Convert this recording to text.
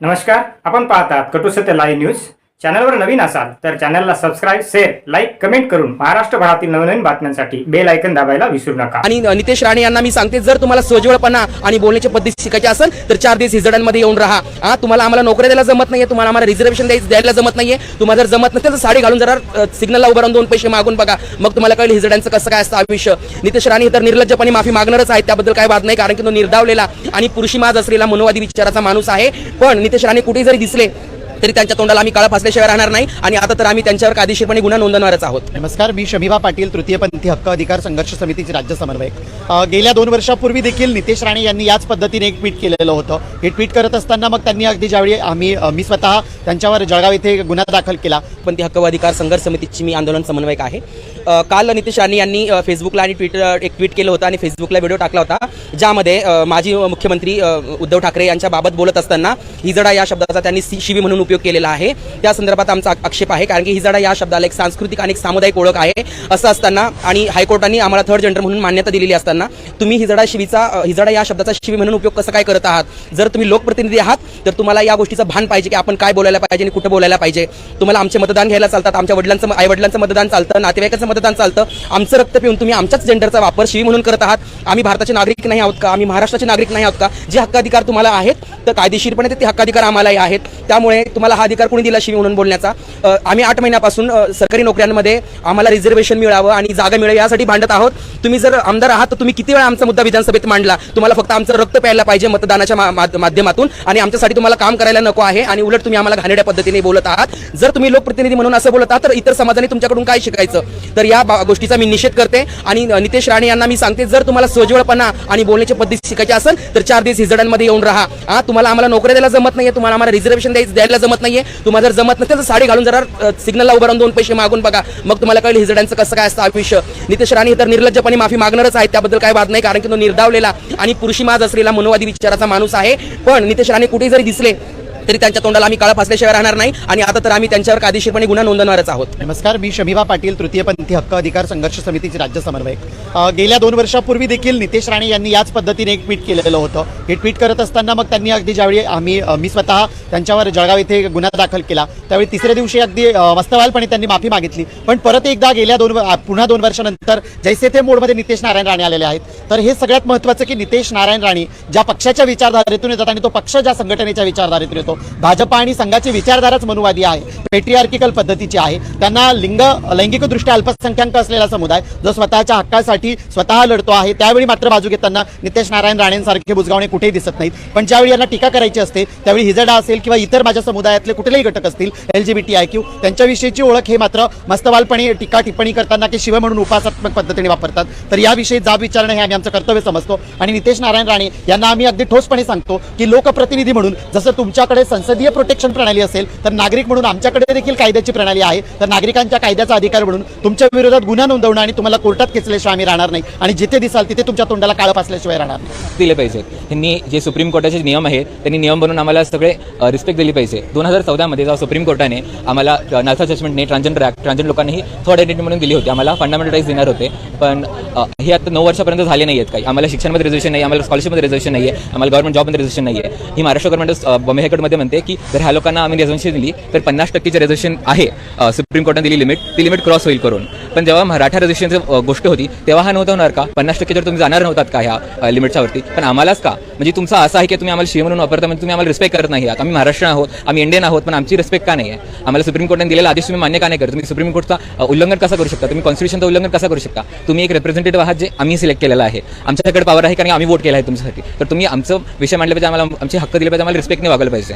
नमस्कार आपण पाहतात कटुसत्य लाईव्ह न्यूज. चॅनलवर नवीन असाल तर चॅनलला सबस्क्राईब शेअर लाईक कमेंट करून महाराष्ट्रभरातील नवनवीन बातम्यांसाठी बेल ऐकन दाबायला विसरू नका. आणि नितेश राणे यांना मी सांगते जर तुम्हाला सोजवळपणा आणि बोलण्याची पद्धती शिकायची असेल तर चार दिवस हिजडांमध्ये येऊन राहा. हा तुम्हाला आम्हाला नोकऱ्या द्यायला जमत नाहीये तुम्हाला आम्हाला रिझर्वेशन द्यायला जमत नाहीये. तुम्हाला जर जमत नसेल तर साडी घालून जरा सिग्नलला उभं राहून दोन पैसे मागून बघा. मग तुम्हाला कळेल हिजड्यांचं कसं काय असतं आयुष्य. नितेश राणे तर निर्लज्जपणे माफी मागणारच आहे त्याबद्दल काय वाद नाही कारण की तो निर्धावलेला आणि पुरुषी माज असलेला मनोवादी विचाराचा माणूस आहे. पण नितेश राणे कुठेही जरी दिसले तरी त्यांच्या तोंडाला आम्ही काळा फासल्याशिवाय राहणार नाही. आणि आता तर आम्ही त्यांच्यावर कायदेशीरपणे गुन्हा नोंदवणारच आहोत. नमस्कार मी शमिभा पाटील तृतीयपंथी हक्क अधिकार संघर्ष समितीचे राज्य समन्वयक. अ, गेल्या दोन वर्षापूर्वी देखील नितेश राणे यांनी याच पद्धतीने एक ट्विट केलेलं होतं. हे ट्विट करत असताना मग त्यांनी अगदी ज्यावेळी आम्ही अ, मी स्वतः त्यांच्यावर जळगाव येथे गुन्हा दाखल केला. पण ती हक्क व अधिकार संघर्ष समितीची मी आंदोलन समन्वयक आहे. काल नितेश राणे यांनी फेसबुकला आणि ट्विटर एक ट्विट केलं होतं आणि फेसबुकला व्हिडिओ टाकला होता ज्यामध्ये माजी मुख्यमंत्री उद्धव ठाकरे यांच्याबाबत बोलत असताना हिजडा या शब्दाचा त्यांनी सी- शिवी म्हणून उपयोग केलेला आहे. त्या संदर्भात आमचा आक्षेप आहे कारण की हिजडा या शब्दाला एक सांस्कृतिक आणि एक सामुदायिक ओळख आहे असं असताना आणि हायकोर्टाने आम्हाला थर्ड जेंडर म्हणून मान्यता दिलेली असताना तुम्ही हिजडा शिवीचा हिजडा या शब्दाचा शिवी म्हणून उपयोग कसं काय करत आहात? जर तुम्ही लोकप्रतिनिधी आहात तर तुम्हाला या गोष्टीचं भान पाहिजे की आपण काय बोलायला पाहिजे आणि कुठं बोलायला पाहिजे. तुम्हाला आमचे मतदान घ्यायला चालतात आमच्या वडिलांचं आई वडिलांचं मतदान चालतं नातेवाईकाचं मतदान चालतं. आमचं रक्त पिऊन तुम्ही आमच्याच जेंडरचा वापर शिवी म्हणून करत आहात. आम्ही भारताचे नागरिक नाही आहोत का? आम्ही महाराष्ट्राचे नागरिक नाही आहोत का? जे हक्काधिकार तुम्हाला आहेत तर कायदेशीरपणे ते हक्काधिकार आम्हालाही आहेत. त्यामुळे तुम्हाला हा अधिकार कोणी दिला शिवी म्हणून बोलण्याचा? आम्ही आठ महिन्यापासून सरकारी नोकऱ्यांमध्ये आम्हाला रिझर्वेशन मिळावं आणि जागा मिळावी यासाठी भांडत आहोत. तुम्ही जर आमदार आहात तर तुम्ही किती वेळा आमचा मुद्दा विधानसभेत मांडला? तुम्हाला फक्त आमचं रक्त प्यायला पाहिजे मतदानाच्या माध्यमातून आणि आमच्यासाठी तुम्हाला काम करायला नको आहे आणि उलट तुम्ही आम्हाला घाणेड्या पद्धतीने बोलत आहात. जर तुम्ही लोकप्रतिनिधी म्हणून असं बोलत आहात तर इतर समाजाने तुमच्याकडून काय शिकायचं? तर या गोष्टीचा मी निषेध करते. आणि नितेश राणे यांना मी सांगते जर तुम्हाला सोजवळपणा आणि बोलण्याची पद्धती शिकायची असेल तर चार दिवस हिजडांमध्ये येऊन राहा. हा तुम्हाला आम्हाला नोकऱ्या द्यायला जमत नाहीये तुम्हाला आम्हाला रिझर्वेशन द्यायला जमत नाहीये. तुम्हाला जर जमत नसेल तर साडी घालून जरा सिग्नलला उभं राहून दोन पैसे मागून बघा. मग तुम्हाला कळेल हिजड्यांचं कसं काय असतं आयुष्य. नितेश राणे तर निर्लज्जपणे माफी मागणारच आहेत त्याबद्दल काय वाद नाही कारण की तो निर्धावलेला आणि पुरुषी माज असलेला मनोवादी विचाराचा माणूस आहे. पण नितेश राणे कुठे जरी दिसले तरी त्यांच्या तोंडाला आम्ही काळा फासल्याशिवाय राहणार नाही. आणि आता तर आम्ही त्यांच्यावर कायदेशीरपणे गुन्हा नोंदवणारच आहोत. नमस्कार मी शमिभा पाटील तृतीयपंथी हक्क अधिकार संघर्ष समितीचे राज्य समन्वयक. गेल्या दोन वर्षापूर्वी देखील नितेश राणे यांनी याच पद्धतीने एक ट्विट केलेलं होतं. हे ट्विट करत असताना मग त्यांनी अगदी ज्यावेळी आम्ही मी स्वतः त्यांच्यावर जळगाव येथे गुन्हा दाखल केला त्यावेळी तिसऱ्या दिवशी अगदी वास्तवालपणे मस्तवालपणे त्यांनी माफी मागितली. पण परत एकदा गेल्या दोन व- पुन्हा दोन वर्षानंतर जैसे ते मोडमध्ये नितेश नारायण राणे आलेले आहेत. तर हे सगळ्यात महत्त्वाचं की नितेश नारायण राणे ज्या पक्षाच्या विचारधारेतून येतात आणि तो पक्ष ज्या संघटनेच्या विचारधारेतून येतो भाजप आणि संघाची विचारधाराच मनुवादी आहे. पेट्रियार्किकल पद्धतीची आहे. त्यांना लिंग लैंगिकदृष्ट्या अल्पसंख्याक असलेला समुदाय जो स्वतःच्या हक्कासाठी स्वतः लढतो आहे त्यावेळी मात्र बाजू घेताना नितेश नारायण राणेंसारखे बुजगावणे कुठेही दिसत नाहीत. पण ज्यावेळी यांना टीका करायची असते त्यावेळी हिजडा असेल किंवा इतर माझ्या समुदायातले कुठलेही घटक असतील L G B T I Q त्यांच्याविषयीची ओळख हे मात्र मस्तवालपणे टीका टिप्पणी करताना की शिव म्हणून उपासात्मक पद्धतीने वापरतात. तर याविषयी जाब विचारणं हे आम्ही आमचं कर्तव्य समजतो. आणि नितेश नारायण राणे यांना आम्ही अगदी ठोसपणे सांगतो की लोकप्रतिनिधी म्हणून जसं तुमच्याकडे संसदीय प्रोटेक्शन प्रणाली असेल तर नागरिक म्हणून आमच्याकडे देखील कायद्याची प्रणाली आहे. तर नागरिकांच्या कायद्याचा अधिकार म्हणून तुमच्या विरोधात गुन्हा नोंदवणं आणि तुम्हाला कोर्टात खेचल्याशिवाय आम्ही राहणार नाही. आणि जिथे दिसाल तिथे तुमच्या तोंडाला काळं पासल्याशिवाय राहणार नाही. दिले पाहिजे. त्यांनी जे सुप्रीम कोर्टाचे नियम आहेत त्यांनी नियम बनवून आम्हाला सगळे रिस्पेक्ट दिली पाहिजे. दोन हजार चौदामध्ये जेव्हा सुप्रीम कोर्टाने आम्हाला नाथा जजमेंटने ट्रान्सजेंडर ॲक्ट ट्रान्सजेंडर लोकांनी थर्ड आयडेंटिटी म्हणून दिली होती. आम्हाला फंडामेंटल राईट्स देणार होते. पण हे आता नऊ वर्षापर्यंत झाले नाही आहेत काही. आम्हाला शिक्षणमध्ये रिझर्वेशन नाही आम्हाला स्कॉलरशिपमध्ये रिझर्वेशन नाही आहे आम्हाला गव्हर्मेंट जॉबमध्ये रिझर्वेशन नाही आहे ही महाराष्ट्र गव्हर्मेंट बॉम्बे हायकोर्टमध्ये म्हणते की जर ह्या लोकांना आम्ही रिझर्वेशन दिली तर पन्नास टक्केचे रिझर्वेशन आहे. सुप्रीम कोर्टाने दिली लिमिट ती लिमिट क्रॉस होईल करून. पण जेव्हा मराठा रिझर्वेशनची गोष्ट होती तेव्हा हा नव्हता होणार का? पन्नास टक्के जर तुम्ही जाणार नव्हतात का ह्या लिमिटच्या वरती? पण आम्हालाच का? म्हणजे तुमचं असं आहे की तुम्ही आम्हाला शिव म्हणून वापरता म्हणजे तुम्ही आम्हाला रिस्पेक्ट करत नाही आहात. आम्ही महाराष्ट्र आहोत आम्ही इंडियन आहोत पण आमची रिस्पेक्ट का नाही आहे आम्हाला सुप्रीम कोर्टाने दिलेला आदेश तुम्ही मान्य का नाही करत? तुम्ही सुप्रीम कोर्टचा उल्लंघन कसा करू शकता? तुम्ही कॉन्स्टिट्यूशनचं उल्लंघन कसा करू शकता? तुम्ही एक रिप्रेझेंटेटिव्ह आहात जे आम्ही सिलेक्ट केलेलं आहे. आमच्याकडे पॉवर आहे कारण आम्ही वोट केला आहे तुमच्यासाठी. तर तुम्ही आमचं विषय मांडले पाहिजे आम्हाला आमचे हक्क दिले पाहिजे आम्हाला रिस्पेक्टने वागलं पाहिजे.